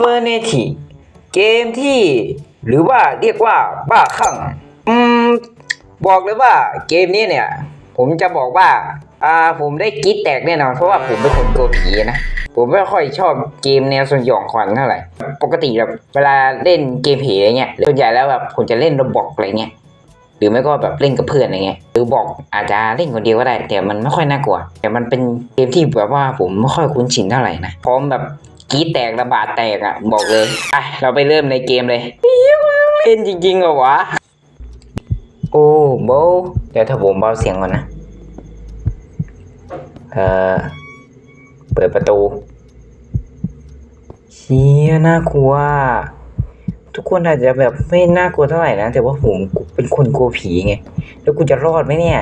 เฟอร์เนทีเกมที่หรือว่าเรียกว่าบ้าคลั่งอืมบอกเลยว่าเกมนี้เนี่ย ผมจะบอกว่าอ่าผมได้กรีดแตกแน่นอนเพราะว่าผมเป็นคนกลัวผีนะ ผมไม่ค่อยชอบเกมแนวสยองขวัญเท่าไหร่ ปกติแบบเวลาเล่นเกมผีอะไรเงี้ยส่วนใหญ่แล้วแบบผมจะเล่นระบอกอะไรเงี้ยหรือไม่ก็แบบเล่นกับเพื่อนอะไรเงี้ยหรือบอกอาจจะเล่นคนเดียวก็ได้ แต่มันไม่ค่อยน่ากลัว แต่มันเป็นเกมที่แบบว่าผมไม่ค่อยคุ้นชินเท่าไหร่นะพร้อมแบบ กีแตกระบาดแตกอะบอกเลยอะเราไปเริ่มในเกมเลยเฮ้ยเล่นจริงๆเหรอวะ โอ้โบเดี๋ยวถ้าผมเบาเสียงก่อนนะ เอ่อ เปิดประตู เชี่ยน่ากลัว ทุกคนอาจจะแบบไม่น่ากลัวเท่าไหร่นะ แต่ว่าผมเป็นคนกลัวผีไง แล้วกูจะรอดไหมเนี่ย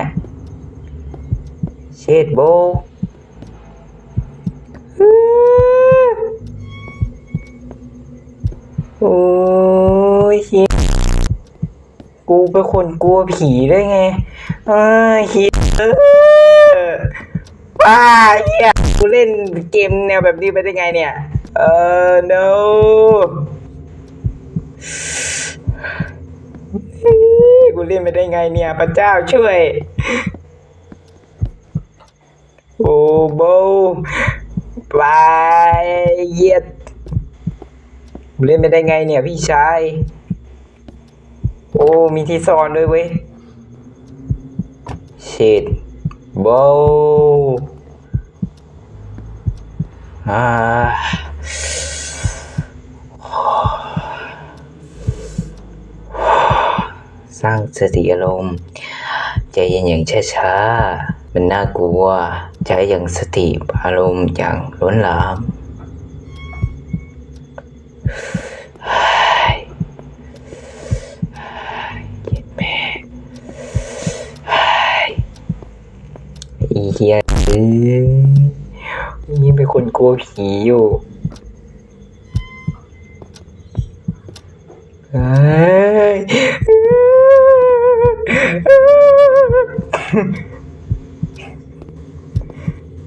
เชดโบ โอ้ยผีกูเป็นคนกลัวผีได้ไงเอ้ยเฮียเออว้าเฮียกูเล่นเกมแนวแบบนี้ไปได้ไงเนี่ย เออ no กูเล่นไปได้ไงเนี่ยพระเจ้าช่วย โอ้โบไปเยีย ดกูเล่นไปได้ไงเนี่ยพี่ชาย โอ้ มีที่ซ่อนด้วยเว้ย shit โบอ่าสร้างสติอารมณ์ ใจเย็นอย่างช้าๆมันน่ากลัวใจอย่างสติอารมณ์อย่างล้นหลาม นี่เป็นคนกลัวผีอยู่เฮ้ย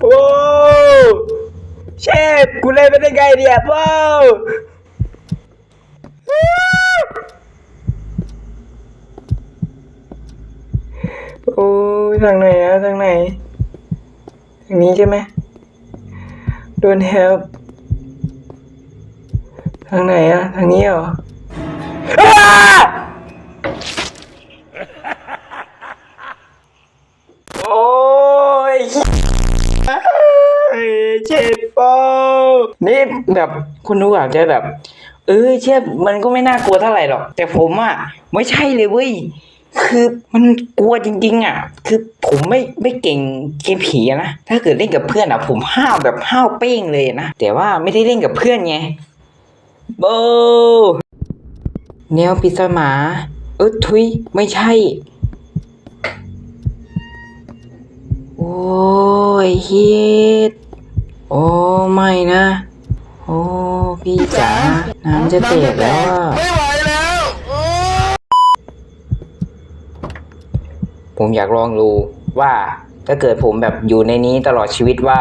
โอ้เชฟกูเล่นไปได้ไงเนี่ยโอ้โอ้ยทางไหนอะทางไหน ทางนี้ใช่ไหม Don't help ทางไหนอะทางนี้เหรอโอ้ยเอ้ยเจ็บปล่านี่แบบคุณรู้อาจจะแบบ เออเชฟมันก็ไม่น่ากลัวเท่าไหร่หรอก แต่ผมอะไม่ใช่เลยเว้ย คือมันกลัวจริง ๆ อะ คือผมไม่ไม่เก่งเกมผีนะ ถ้าเกิดเล่นกับเพื่อนอะ ผมห้าวแบบห้าวเป้งเลยนะ แต่ว่าไม่ได้เล่นกับเพื่อนไงโบแนวปิศามา เออทุยไม่ใช่ โอ้ยเฮดโอ้ไม่นะ โอ้พี่จ๋าน้ำจะแตกแล้วอะ ไม่ไหวแล้ว ผมอยากลองดูว่าถ้าเกิดผมแบบอยู่ในนี้ตลอดชีวิตว่า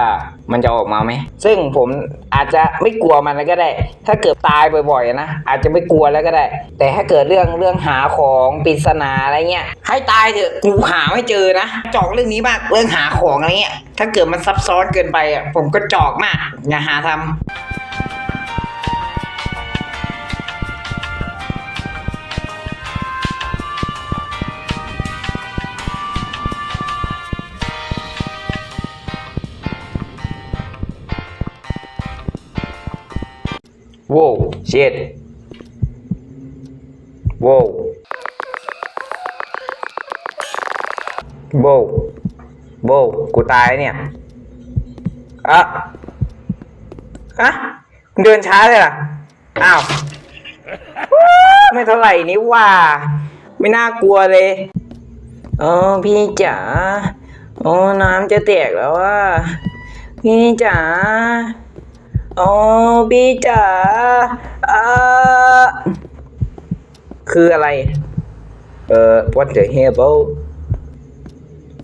มันจะออกมาไหม ซึ่งผมอาจจะไม่กลัวมันแล้วก็ได้ ถ้าเกิดตายบ่อยๆนะ อาจจะไม่กลัวแล้วก็ได้ แต่ถ้าเกิดเรื่องเรื่องหาของปริศนาอะไรเงี้ย ให้ตายเถอะ กูหาไม่เจอนะ จอกเรื่องนี้มาก เรื่องหาของอะไรเงี้ย ถ้าเกิดมันซับซ้อนเกินไปอะ ผมก็จอกมาก อย่าหาทำ โว้วเช็ดโว้วโว้วโว้วกูตายเนี่ย อะอะเดินช้าเลยล่ะ อ้าว ไม่เท่าไหร่นี่ว่า ไม่น่ากลัวเลยเออพี่จ๋าโอ้น้ำจะแตกแล้วว่า พี่จ๋า โอ้พี่จ๋าอ่าคืออะไร เอ่อ what the hell bro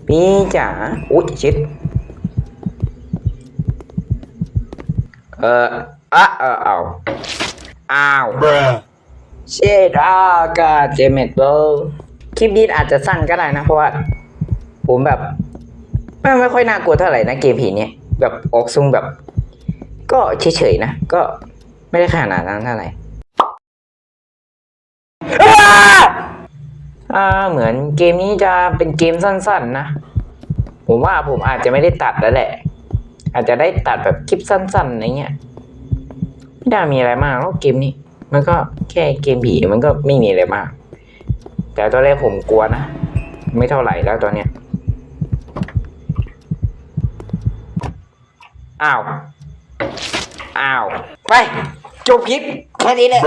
พี่จ๋าอุ๊ยชิดเอ่ออะเออเอาอ้าว Bruh. เชดอากาเจเมตเบอร์คลิปนี้อาจจะสั้นก็ได้นะ เพราะว่า ผมแบบไม่ไม่ค่อยน่ากลัวเท่าไหร่นะเกมผีเนี่ยแบบออกซุงแบบ ก็เฉยๆนะ ก็ไม่ได้ขนาดนั้นเท่าไหร่อ้าอ่าเหมือนเกมนี้จะเป็นเกมสั้นๆนะ ผมว่าผมอาจจะไม่ได้ตัดแล้วแหละ อาจจะได้ตัดแบบคลิปสั้นๆอะไรเงี้ยไม่ได้มีอะไรมากหรอกเกมนี้ มันก็แค่เกมผีมันก็ไม่มีอะไรมาก แต่ตอนแรกผมกลัวนะ ไม่เท่าไหร่แล้วตอนเนี้ยอ้าว อ้าว ไป จบคลิป แค่นี้เลย